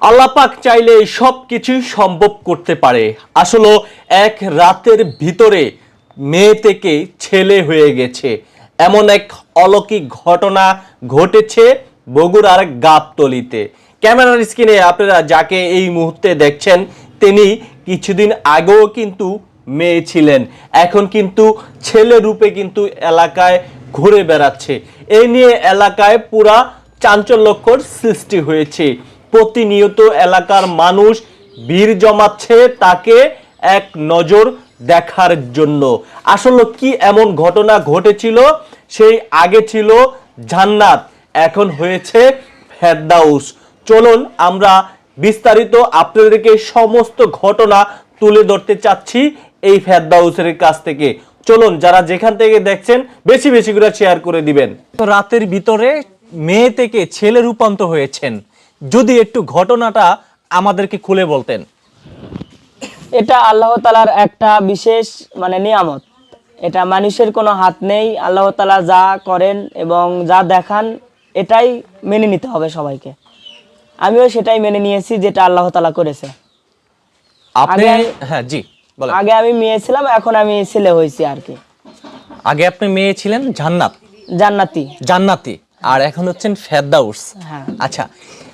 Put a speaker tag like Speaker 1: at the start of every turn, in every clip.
Speaker 1: আল্লাপাক চাইলে সব কিছুই সম্ভব করতে পারে। আসলে এক রাতের ভিতরে মেয়ে থেকে ছেলে হয়ে গেছে। এমন এক অলৌকিক ঘটনা ঘটেছে বগুড়ার গাবতলিতে। ক্যামেরার স্ক্রিনে আপনারা যাকে এই মুহূর্তে দেখছেন, তিনি কিছুদিন আগেও কিন্তু মেয়ে ছিলেন। এখন কিন্তু ছেলে রূপে কিন্তু এলাকায় ঘুরে বেড়াচ্ছে। এই নিয়ে এলাকায় পুরা চাঞ্চল্যকর সৃষ্টি হয়েছে। প্রতিনিয়ত এলাকার মানুষ ভিড় জমাচ্ছে তাকে এক নজর দেখার জন্য। আসলে কি এমন ঘটনা ঘটেছিল? সেই আগে ছিল জান্নাত, এখন হয়েছে ফেরদাউস। চলুন আমরা বিস্তারিত আপনাদেরকে সমস্ত ঘটনা তুলে ধরতে চাচ্ছি এই ফেরদাউসের কাছ থেকে। চলুন, যারা যেখান থেকে দেখছেন, বেশি বেশি করে শেয়ার করে দিবেন। তো রাতের ভিতরে মেয়ে থেকে ছেলে রূপান্তর হয়েছেন। যদি একটু ঘটনাটা আমাদেরকে খুলে বলতেন।
Speaker 2: এটা আল্লাহ তালার একটা বিশেষ মানে নিয়ামত। এটা মানুষের কোনো হাত নেই আল্লাহ তালা যা করেন এবং যা দেখান এটাই মেনে নিতে হবে সবাইকে। আমিও সেটাই মেনে নিয়েছি যেটা আল্লাহ তালা করেছে।
Speaker 1: আপনি
Speaker 2: আগে-
Speaker 1: হ্যাঁ জি
Speaker 2: আগে আমি মেয়ে ছিলাম এখন আমি ছেলে হয়েছি আর কি।
Speaker 1: আগে আপনি মেয়ে ছিলেন জান্নাত?
Speaker 2: জান্নাতি।
Speaker 1: জান্নাতি। আর এখন হচ্ছেন ফেরদাউস।
Speaker 2: হ্যাঁ।
Speaker 1: আচ্ছা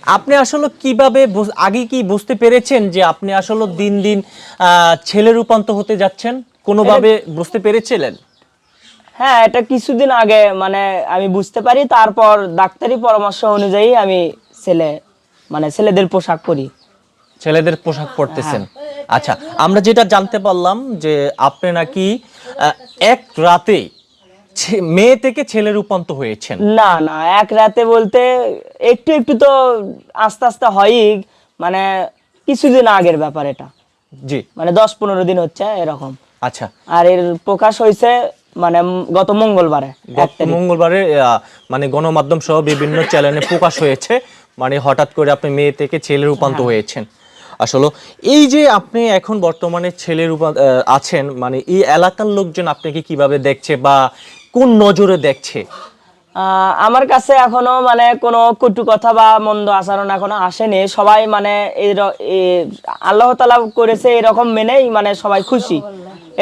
Speaker 1: আপনি আসলে কীভাবে আগে কি বুঝতে পেরেছেন যে আপনি আসলে দিন দিন ছেলে রূপান্তর হতে যাচ্ছেন? কোনোভাবে বুঝতে পেরেছিলেন?
Speaker 2: হ্যাঁ এটা কিছুদিন আগে মানে আমি বুঝতে পারি তারপর ডাক্তারি পরামর্শ অনুযায়ী আমি ছেলে মানে ছেলেদের পোশাক পরি।
Speaker 1: ছেলেদের পোশাক পরতেছেন। আচ্ছা আমরা যেটা জানতে পারলাম যে আপনি নাকি এক রাতে মেয়ে থেকে ছেলে রূপান্তর হয়েছেন।
Speaker 2: না না এক রাতে বলতে একটু একটু তো আস্তে আস্তে হয়ই মানে কিছুদিন আগের ব্যাপার এটা।
Speaker 1: জি।
Speaker 2: মানে দশ পনেরো দিন হচ্ছে এরকম।
Speaker 1: আচ্ছা।
Speaker 2: আর এর প্রকাশ হয়েছে মানে গত মঙ্গলবারে।
Speaker 1: মঙ্গলবারে মানে গণমাধ্যম সহ বিভিন্ন চ্যানেলে প্রকাশ হয়েছে মানে হঠাৎ করে আপনি মেয়ে থেকে ছেলে রূপান্তর হয়েছেন। আসলে এই যে আপনি এখন বর্তমানে ছেলে রূপা আছেন মানে এই এলাকার লোকজন আপনাকে কীভাবে দেখছে বা কোন নজরে দেখছে?
Speaker 2: আমার কাছে এখনও মানে কোনো কটু কথা বা মন্দ আচরণ এখনও আসেনি। সবাই মানে এই আল্লাহ তালা করেছে এরকম মেনেই মানে সবাই খুশি।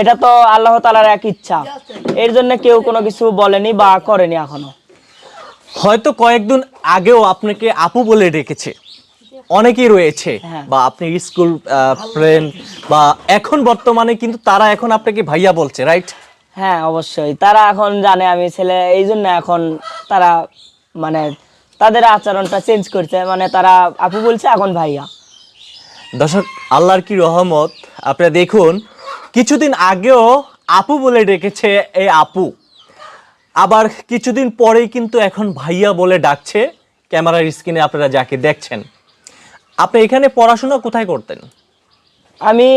Speaker 2: এটা তো আল্লাহ তালার এক ইচ্ছা। এর জন্য কেউ কোনো কিছু বলেনি বা করেনি এখনও।
Speaker 1: হয়তো কয়েকদিন আগেও আপনাকে আপু বলে ডেকেছে। অনেকেই রয়েছে
Speaker 2: হ্যাঁ।
Speaker 1: বা আপনি স্কুল ফ্রেন্ড বা এখন বর্তমানে কিন্তু তারা এখন আপনাকে ভাইয়া বলছে রাইট
Speaker 2: হ্যাঁ অবশ্যই। তারা এখন জানে আমি ছেলে এই জন্য এখন তারা মানে তাদের আচরণটা চেঞ্জ করছে। মানে তারা আপু বলছে এখন ভাইয়া।
Speaker 1: দর্শক আল্লাহর কি রহমত? আপনারা দেখুন কিছুদিন আগেও আপু বলে ডেকেছে এই আপু। আবার কিছুদিন পরেই কিন্তু এখন ভাইয়া বলে ডাকছে। ক্যামেরার স্ক্রিনে আপনারা যাকে দেখছেন। আপনি এখানে পড়াশোনা কোথায় করতেন?
Speaker 2: আমি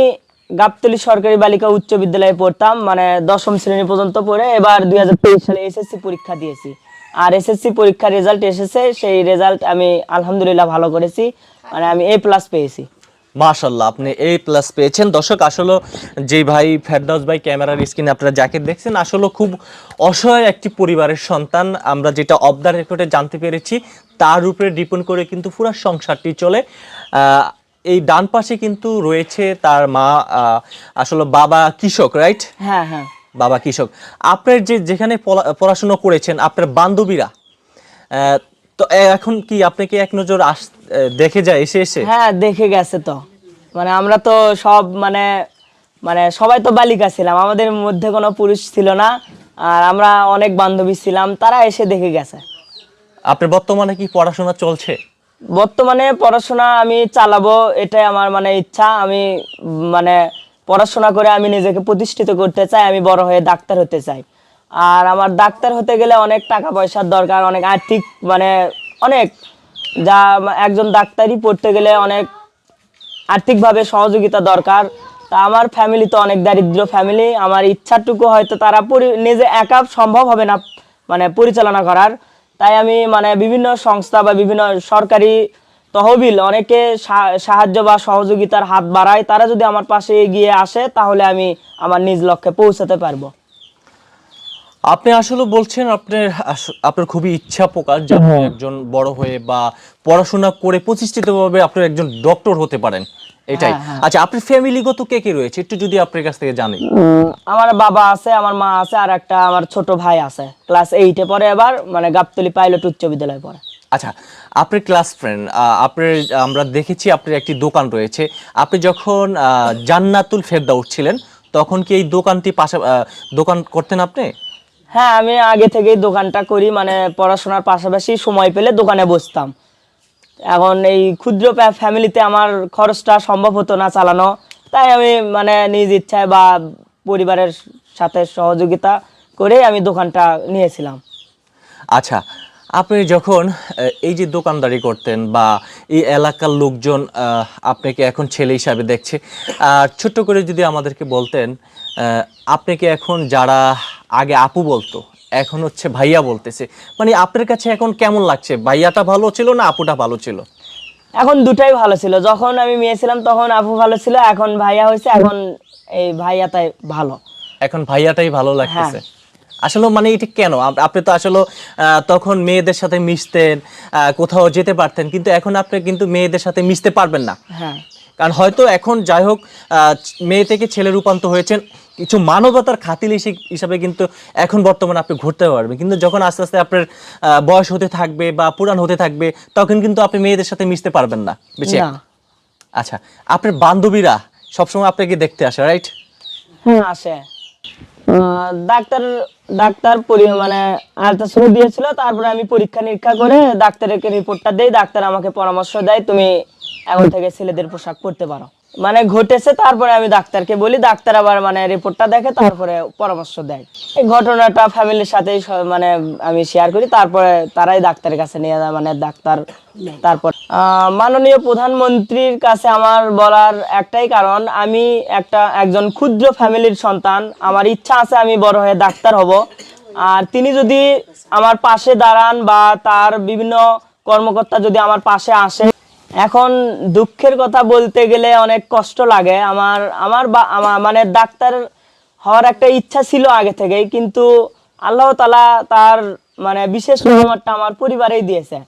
Speaker 2: গাবতলী সরকারি বালিকা উচ্চ বিদ্যালয়ে পড়তাম মানে দশম শ্রেণি পর্যন্ত পড়ে এবার দুই সালে এসএসসি পরীক্ষা দিয়েছি। আর এসএসসি পরীক্ষার রেজাল্ট এসেছে, সেই রেজাল্ট আমি আলহামদুলিল্লাহ ভালো করেছি মানে আমি এ প্লাস পেয়েছি।
Speaker 1: মাশাল্লাহ আপনি এ প্লাস পেয়েছেন। দর্শক, আসলে যে ভাই ফেরদাউস ভাই ক্যামেরার স্ক্রিনে আপনারা যাকে দেখছেন, আসলে খুব অসহায় একটি পরিবারের সন্তান। আমরা যেটা অফ দ্য রেকর্ডে জানতে পেরেছি, তার উপরে ডিপেন্ড করে কিন্তু পুরো সংসারটি চলে। এই ডান পাশে কিন্তু রয়েছে তার মা আসলে বাবা কৃষক রাইট
Speaker 2: হ্যাঁ হ্যাঁ।
Speaker 1: বাবা কৃষক। আপনার যে যেখানে পড়া- পড়াশোনা করেছেন আপনার বান্ধবীরা তো এখন কি আপনাকে এক নজর আস দেখে যায় এসে এসে?
Speaker 2: হ্যাঁ দেখে গেছে তো। মানে আমরা তো সব মানে মানে সবাই তো বালিকা ছিলাম। আমাদের মধ্যে কোনো পুরুষ ছিল না আর আমরা অনেক বান্ধবী ছিলাম তারা এসে দেখে গেছে।
Speaker 1: আপনার বর্তমানে কি পড়াশোনা চলছে?
Speaker 2: বর্তমানে পড়াশোনা আমি চালাবো, এটাই আমার মানে ইচ্ছা। আমি মানে পড়াশোনা করে আমি নিজেকে প্রতিষ্ঠিত করতে চাই, আমি বড় হয়ে ডাক্তার হতে চাই। আর আমার ডাক্তার হতে গেলে অনেক টাকা পয়সার দরকার, অনেক আর্থিক মানে অনেক। যা একজন ডাক্তারই পড়তে গেলে অনেক আর্থিকভাবে সহযোগিতা দরকার। তা আমার ফ্যামিলি তো অনেক দারিদ্র ফ্যামিলি আমার ইচ্ছাটুকু হয়তো তারা নিজে একা সম্ভব হবে না মানে পরিচালনা করার। তাই আমি মানে বিভিন্ন সংস্থা বা বিভিন্ন সরকারি তহবিল অনেকে সাহায্য বা সহযোগিতার হাত বাড়ায় তারা যদি আমার পাশে এগিয়ে আসে তাহলে আমি আমার নিজ লক্ষ্যে পৌঁছাতে পারব।
Speaker 1: আপনি আসলে বলছেন আপনার আপনার খুবই ইচ্ছা প্রকাশ যে আপনি একজন বড় হয়ে বা পড়াশোনা করে প্রতিষ্ঠিতভাবে আপনি একজন ডক্টর হতে পারেন। এটাই। আচ্ছা আপনার ফ্যামিলিগত কে কে রয়েছে? একটু যদি আপনার কাছ থেকে জানি
Speaker 2: আমার বাবা আছে আমার মা আছে আর একটা আমার ছোট ভাই আছে। ক্লাস এইটে পড়ে এবার মানে গাবতলি পাইলট উচ্চ বিদ্যালয়ে পড়ে।
Speaker 1: আচ্ছা আপনার ক্লাস ফ্রেন্ড আপনার আমরা দেখেছি আপনার একটি দোকান রয়েছে। আপনি যখন জান্নাতুল ফেরদাউস ছিলেন তখন কি এই দোকানটি পাশা দোকান করতেন আপনি?
Speaker 2: হ্যাঁ আমি আগে থেকেই দোকানটা করি মানে পড়াশোনার পাশাপাশি সময় পেলে দোকানে বসতাম। এখন এই ক্ষুদ্র ফ্যামিলিতে আমার খরচটা সম্ভব হতো না চালানো। তাই আমি মানে নিজ ইচ্ছায় বা পরিবারের সাথে সহযোগিতা করে আমি দোকানটা নিয়েছিলাম।
Speaker 1: আচ্ছা আপনি যখন এই যে দোকানদারি করতেন বা এই এলাকার লোকজন আপনাকে এখন ছেলে হিসাবে দেখছে আর ছোট্ট করে যদি আমাদেরকে বলতেন আপনাকে এখন যারা আগে আপু বলতো এখন হচ্ছে ভাইয়া বলতেছে। মানে আপনার কাছে এখন কেমন লাগছে? ভাইয়াটা ভালো ছিল না আপুটা ভালো ছিল?
Speaker 2: এখন দুটাই ভালো ছিল। যখন আমি মেয়ে ছিলাম তখন আপু ভালো ছিল এখন ভাইয়া হয়েছে এখন এই ভাইয়াটাই ভালো।
Speaker 1: এখন ভাইয়াটাই ভালো লাগতেছে। আসলে মানে এটা কেন? আপনি তো আসলে আহ, তখন মেয়েদের সাথে মিশতেন আহ, কোথাও যেতে পারতেন কিন্তু এখন আপনি কিন্তু মেয়েদের সাথে মিশতে পারবেন না।
Speaker 2: হ্যাঁ।
Speaker 1: কারণ হয়তো এখন যাই হোক মেয়ে থেকে ছেলে রূপান্তর হয়েছেন কিছু মানবতার খাতিল হিসাবে কিন্তু এখন বর্তমানে আপনি ঘুরতে পারবেন। কিন্তু যখন আস্তে আস্তে আপনার বয়স হতে থাকবে বা পুরান হতে থাকবে তখন কিন্তু আপনি মেয়েদের সাথে মিশতে পারবেন না
Speaker 2: না।
Speaker 1: আচ্ছা আপনার বান্ধবীরা সবসময় আপনাকে দেখতে আসে রাইট
Speaker 2: হ্যাঁ আসে। ডাক্তার ডাক্তার পরি- মানে আলট্রাসাউন্ড দিয়েছিল তারপরে আমি পরীক্ষা নিরীক্ষা করে ডাক্তারকে রিপোর্টটা দেই ডাক্তার আমাকে পরামর্শ দেয় তুমি এখন থেকে ছেলেদের পোশাক পরতে পারো। মানে ঘটেছে, তারপরে আমি ডাক্তারকে বলি, ডাক্তার আবার মানে রিপোর্টটা দেখে, তারপরে পরামর্শ দেয়। এই ঘটনাটা ফ্যামিলির সাথে মানে আমি শেয়ার করি, তারপরে তারাই ডাক্তারের কাছে নিয়ে যায় মানে ডাক্তার তারপর মাননীয় প্রধানমন্ত্রীর কাছে আমার বলার একটাই কারণ, আমি একটা, একজন ক্ষুদ্র ফ্যামিলির সন্তান, আমার ইচ্ছা আছে আমি বড় হয়ে ডাক্তার হব। আর তিনি যদি আমার পাশে দাঁড়ান বা তার বিভিন্ন কর্মকর্তা যদি আমার পাশে আসে এখন দুঃখের কথা বলতে গেলে অনেক কষ্ট লাগে। আমার আমার বা- মানে ডাক্তার হওয়ার একটা ইচ্ছা ছিল আগে থেকেই, কিন্তু আল্লাহ তালা তার মানে বিশেষ রহমতটা আমার পরিবারেই দিয়েছে।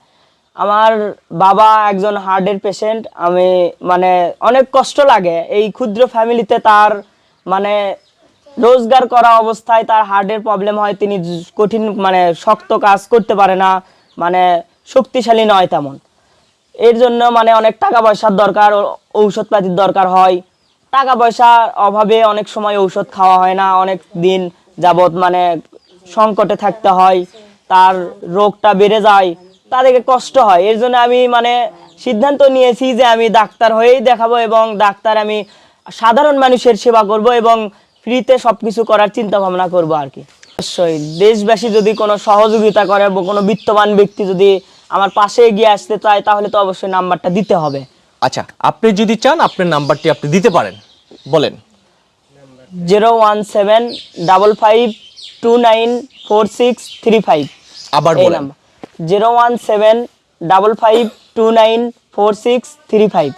Speaker 2: আমার বাবা একজন হার্টের পেশেন্ট আমি মানে অনেক কষ্ট লাগে। এই ক্ষুদ্র ফ্যামিলিতে তার মানে রোজগার করা অবস্থায় তার হার্টের প্রবলেম হয়, তিনি কঠিন মানে শক্ত কাজ করতে পারে না মানে শক্তিশালী নয় তেমন। এর জন্য মানে অনেক টাকা পয়সার দরকার, ও- ঔষধপাতির দরকার হয়। টাকা পয়সার অভাবে অনেক সময় ঔষধ খাওয়া হয় না, অনেক দিন যাবৎ মানে সংকটে থাকতে হয়, তার রোগটা বেড়ে যায়, তাদেরকে কষ্ট হয়। এর জন্য আমি মানে সিদ্ধান্ত নিয়েছি যে আমি ডাক্তার হয়েই দেখাবো এবং ডাক্তার আমি সাধারণ মানুষের সেবা করব এবং ফ্রিতে সব কিছু করার চিন্তা ভাবনা করব আর কি। অবশ্যই দেশবাসী যদি কোনো সহযোগিতা করে কোনো বিত্তবান ব্যক্তি যদি আমার পাশে এগিয়ে আসতে চায় তাহলে তো অবশ্যই নাম্বারটা দিতে হবে।
Speaker 1: আচ্ছা আপনি যদি চান আপনার নাম্বারটি আপনি দিতে পারেন। বলেন।
Speaker 2: Zero one seven double five two nine four six three five.
Speaker 1: আবার
Speaker 2: এই
Speaker 1: বলেন।
Speaker 2: Number. Zero one seven double five two nine four six three five.